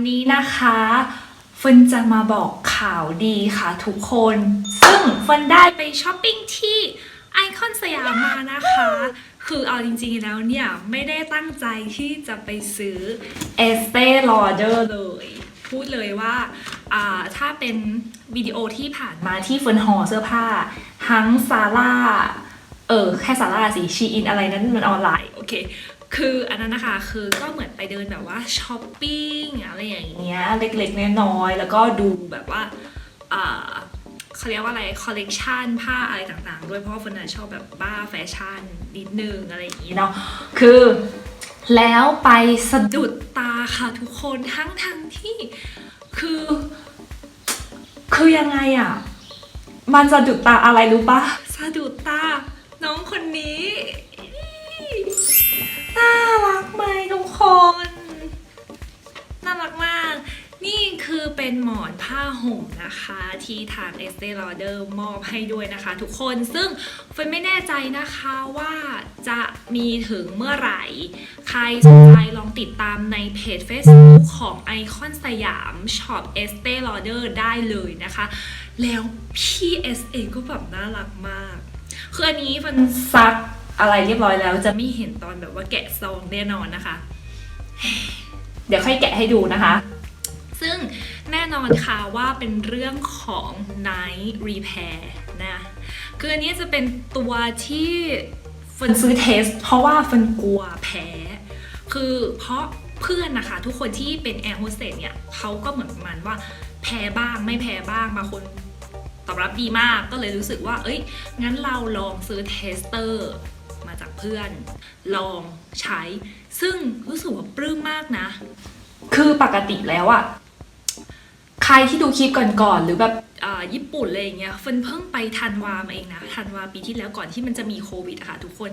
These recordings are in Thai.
วันนี้นะคะเฟินจะมาบอกข่าวดีค่ะทุกคน ซึ่งเฟินได้ไปช้อปปิ้งที่ไอคอนสยามมานะคะ คือเอาจริงๆแล้วเนี่ย ไม่ได้ตั้งใจที่จะไปซื้อ Estee Lauder เลย พูดเลยว่าาถ้าเป็นวิดีโอที่ผ่านมาที่เฟิร์นห่อเสื้อผ้า ทั้งซาร่าเออแค่ซาร่าสิชีอินอะไรนั้นมันออนไลน์ โอเค คืออันนั้นนะคะคือก็เหมือนไปเดินแบบว่าช้อปปิ้งอะไรอย่างเงี้ยเล็กๆน้อยๆแล้วก็ดูแบบว่าเขาเรียกว่าอะไรคอลเลกชันผ้าอะไรต่างๆ ด้วยเพราะว่าเฟิร์นนะชอบแบบบ้าแฟชั่นนิดนึงอะไรอย่างงี้เนาะคือแล้วไปสะดุดตาค่ะทุกคนทั้งทั้งที่คือ คือยังไงอะมันสะดุดตาอะไรรู้ปะสะดุดตาน้องคนนี้ คนน่ารักมาก นี่คือเป็นหมอนผ้าห่มนะคะที่ทาง Estee Lauder มอบให้ด้วยนะคะทุกคนซึ่งเฟยไม่แน่ใจนะคะว่าจะมีถึงเมื่อไหร่ ใครสนใจลองติดตามในเพจ Facebook ของไอคอนสยามช็อป Estee Lauder ได้เลยนะคะ แล้วพี่ SA ก็แบบน่ารักมาก คืออันนี้มันซักอะไรเรียบร้อยแล้วจะไม่เห็นตอนแบบว่าแกะซองแน่นอนนะคะ เดี๋ยวค่อยแกะให้ดูนะคะ ซึ่งแน่นอนค่ะว่าเป็นเรื่องของ Night Repair นะคืออันนี้จะเป็นตัวที่เฟินซื้อเทส เพราะว่าเฟินกลัวแพ้ คือเพราะเพื่อนนะคะ ทุกคนที่เป็นแอร์โฮสเตสเนี่ยเขาก็เหมือนประมาณว่าแพ้บ้างไม่แพ้บ้างบางคนตอบรับดีมากก็เลยรู้สึกว่า เอ้ยงั้นเราลองซื้อเทสเตอร์ เพื่อน ลองใช้ ซึ่งรู้สึกว่าปลื้มมากนะ คือปกติแล้วอะใครที่ดูคลิปก่อนๆหรือแบบอ่าญี่ปุ่นอะไรอย่างเงี้ยเฟิร์นเพิ่งไปทันวามาเองนะทันวาปีที่แล้วก่อนที่มันจะมีโควิดอะค่ะทุกคน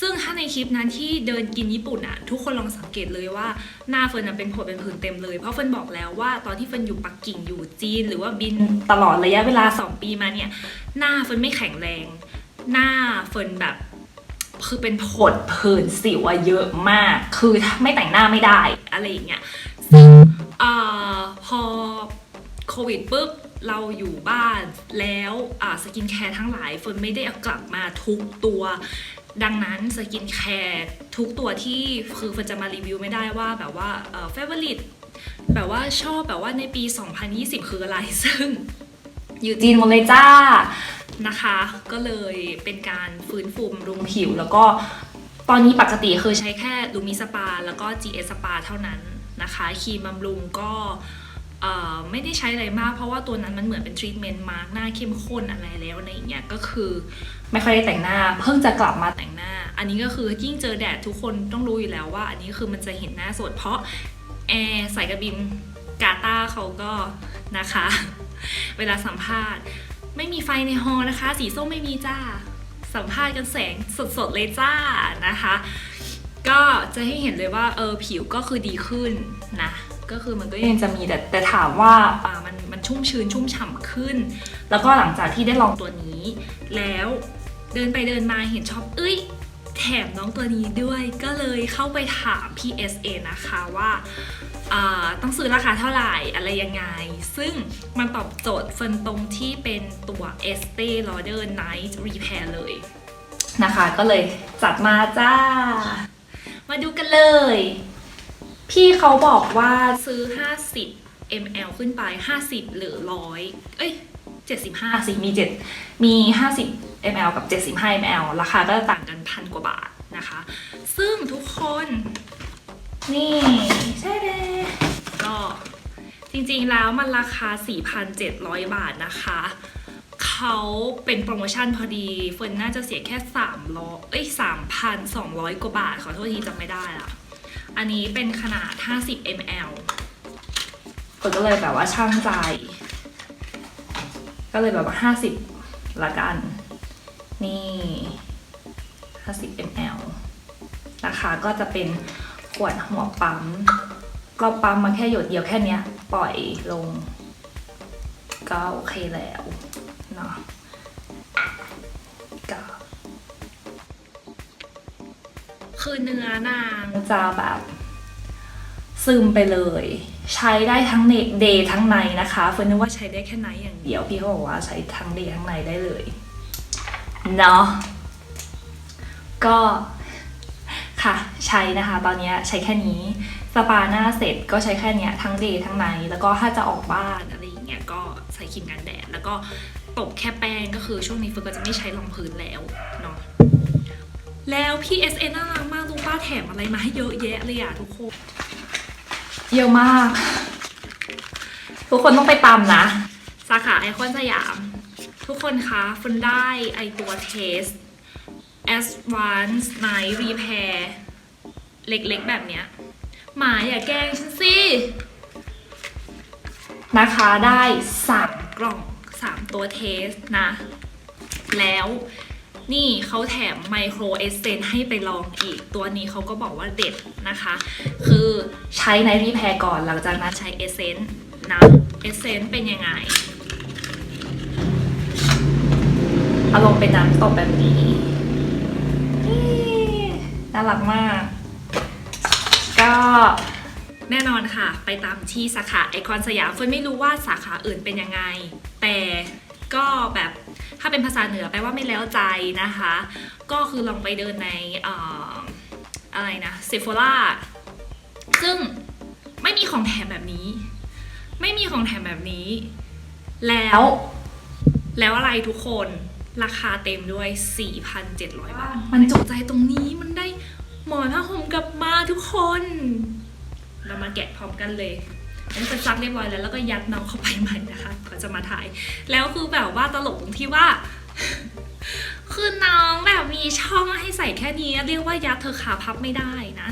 ซึ่งถ้าในคลิปนั้นที่เดินกินญี่ปุ่นอะทุกคนลองสังเกตเลยว่าหน้าเฟิร์นอะเป็นผดเป็นผื่นเต็มเลยเพราะเฟิร์นบอกแล้วว่าตอนที่เฟิร์นอยู่ปักกิ่งอยู่จีน หรือว่าบินตลอดระยะเวลา 2 ปีมาเนี่ยหน้าเฟิร์นไม่แข็งแรง หน้าเฟิร์นแบบ คือเป็นผดผื่นสิวอะเยอะมาก คือถ้าไม่แต่งหน้าไม่ได้อะไรอย่างเงี้ยซึ่งอาพอโควิดปุ๊บเราอยู่บ้านแล้วอ่าสกินแคร์ทั้งหลายเฟิร์นไม่ได้เอากลับมาทุกตัวดังนั้นสกินแคร์ทุกตัวที่คือเฟิร์นจะมารีวิวไม่ได้ว่าแบบว่าเอ่อ favorite แบบว่าชอบแบบว่าในปี 2020 คืออะไรซึ่งอยู่จีนหมดเลยจ้า นะคะ ก็เลยเป็นการฟื้นฟูบำรุงผิว แล้วก็ตอนนี้ปกติคือใช้แค่ลูมิสปา แล้วก็ GS สปาเท่านั้นนะคะครีมบำรุงก็ไม่ได้ใช้อะไรมากเพราะว่าตัวนั้นมันเหมือนเป็นทรีทเมนต์มาร์กหน้าเข้มข้นอะไรแล้วในอย่างเงี้ยก็คือไม่ค่อยได้แต่งหน้า เพิ่งจะกลับมาแต่งหน้า อันนี้ก็คือยิ่งเจอแดดทุกคนต้องรู้อยู่แล้วว่า อันนี้คือมันจะเห็นหน้าสดเพราะแอร์สายการบินกาตาเขาก็นะคะ เวลาสัมภาษณ์ ไม่มีไฟในฮอลล์นะคะ สีส้มไม่มีจ้า สัมภาษณ์กันแสงสดๆเลยจ้านะคะ ก็จะให้เห็นเลยว่าเออผิวก็คือดีขึ้นนะก็คือมันก็ยังจะมีแต่แต่ถามว่าอ่ามันมันชุ่มชื้นชุ่มฉ่ำขึ้น แล้วก็หลังจากที่ได้ลองตัวนี้ แล้วเดินไปเดินมาเห็นชอบเอ้ยแถมน้องตัวนี้ด้วยก็เลยเข้าไปถามพี่ SA นะคะว่าอ่า ต้องซื้อราคาเท่าไหร่อะไรยังไง ซึ่งมันตอบโจทย์เฟิร์นตรงที่เป็นตัว Estee Lauder Night Repair เลยนะคะ ก็เลยจัดมาจ้า มาดูกันเลย พี่เขาบอกว่าซื้อ 50 ml ขึ้นไป 50 หรือ 100 เอ้ย 75สิมี 7 มี 50 ml กับ 75 ml ราคาก็จะต่างกันพันกว่าบาทนะคะ ซึ่งทุกคน นี่ใช่เลยก็จริงๆแล้วมันราคา 4,700 บาทนะคะเขาเป็นโปรโมชั่นพอดีเฟิร์นน่าจะเสียแค่300เอ้ย3,200 กว่าบาท ขอโทษทีจำไม่ได้ละอันนี้เป็นขนาด 50 ml เฟิร์นก็เลยแบบว่าช่างใจ ก็เลยแบบว่า 50 ละกัน นี่ 50 ml นะคะก็จะเป็น ขวดหัวปั๊มก็ปั๊มมาแค่หยดเดียวแค่นี้ปล่อยลง ก็โอเคแล้วเนาะก็คือเนื้อนางจะแบบซึมไปเลย ใช้ได้ทั้งเดย์ทั้งไนนะคะเฟิร์นนึกว่าใช้ได้แค่ไนอย่างเดียวพี่เขาบอกว่าใช้ทั้งเดย์ทั้งไนได้เลยเนาะก็ ค่ะ ใช้นะคะ ตอนเนี้ยใช้แค่นี้สปาหน้าเสร็จก็ใช้แค่เนี้ยทั้งเดย์ทั้งไนแล้วก็ถ้าจะออกบ้านอะไรอย่างเงี้ยก็ใส่ครีมกันแดดแล้วก็ตบแค่แป้งก็คือช่วงนี้เฟิร์นก็จะไม่ใช้รองพื้นแล้วเนาะแล้วพี่ SN น่ารักมากรู้ป้าแถมอะไรมาให้เยอะแยะเลยอะทุกคนเยอะมาก ทุกคนต้องไปตามนะ สาขาไอคอนสยาม ทุกคนคะฟันได้ไอตัวเทส Advanced Night Repair เล็กๆแบบเนี้ย หมาอย่าแกล้งฉันสิ นะคะได้สามกล่องสามตัวเทสนะ แล้วนี่เขาแถมไมโครเอสเซนให้ไปลองอีก ตัวนี้เขาก็บอกว่าเด็ดนะคะ คือใช้ในรีแพร์ก่อนหลังจากนั้นใช้เอสเซนนะเอสเซนเป็นยังไงเอาลงเป็นน้ำตกแบบนี้ นี่น่ารักมาก ก็แน่นอนค่ะ ไปตามที่สาขาไอคอนสยามเฟิร์นไม่รู้ว่าสาขาอื่นเป็นยังไง แต่ก็แบบถ้าเป็นภาษาเหนือแปลว่าไม่แล้วใจนะคะ ก็คือลองไปเดินในเอ่ออะไรนะเซฟ h ล่าซึ่งไม่มีของแถมแบบนี้ ไม่มีของแถมแบบนี้ แล้ว แล้วอะไรทุกคน ราคาเต็มด้วย 4,700 บาท มันจุใจตรงนี้มันได้หมอนผ้าห่มกลับมาทุกคน เรามาแกะพร้อมกันเลยอันนี้เป็นซักเรียบร้อยแล้วแล้วก็ยัดน้องเข้าไปใหม่นะคะก่อนจะมาถ่าย แล้วคือแบบว่าตลกตรงที่ว่า คือน้องแบบมีช่องให้ใส่แค่นี้ เรียกว่ายัดเธอขาพับไม่ได้นะ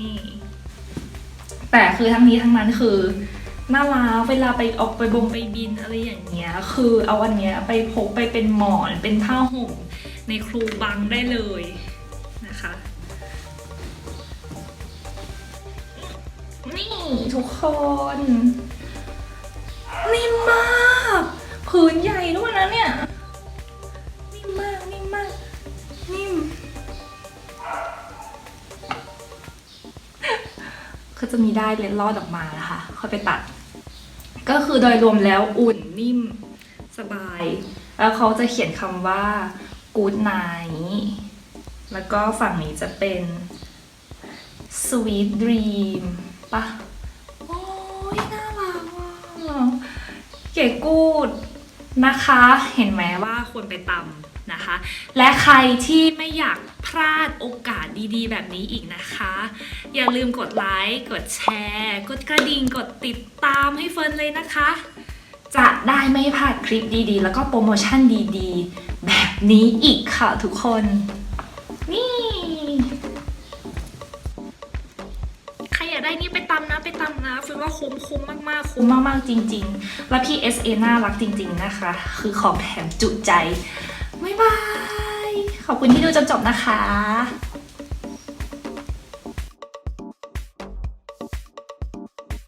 นี่ แต่คือทั้งนี้ทั้งนั้นคือ น่ารักเวลาไปออกไปบงไปบินอะไรอย่างเงี้ย คือเอาอันเนี้ยไปพกไปเป็นหมอนเป็นผ้าห่มในครูบังได้เลยนะคะนี่ทุกคน นิ่มมากผืนใหญ่ด้วยนะเนี่ย นิ่มมากนิ่มมากนิ่มก็จะมีได้เล็ดลอดออกมานะคะค่อยไปตัด ก็คือโดยรวมแล้วอุ่นนิ่มสบาย แล้วเขาจะเขียนคำว่า good night แล้วก็ฝั่งนี้จะเป็น sweet dream ปะโอ้ยน่ารักว่ะเก๋กูดนะคะ เห็นไหมว่าควรไปตำนะคะ และใครที่ไม่อยากพลาดโอกาสดีๆ แบบนี้อีกนะคะ อย่าลืมกดไลค์กดแชร์ กดกระดิ่งกดติดตามให้เฟิร์นเลยนะคะ จะได้ไม่พลาดคลิปดีๆ แล้วก็โปรโมชั่นดีๆ แบบนี้อีกค่ะทุกคน นี่ใครอยากได้นี่ไปตำนะไปตำนะฟิลว่าคุ้มคุ้มมากๆ คุ้มมากๆจริง ๆ แล้วพี่ SA น่ารักจริง ๆนะคะ คือของแถมจุใจบ๊ายบาย ขอบคุณที่ดูจนจบนะคะ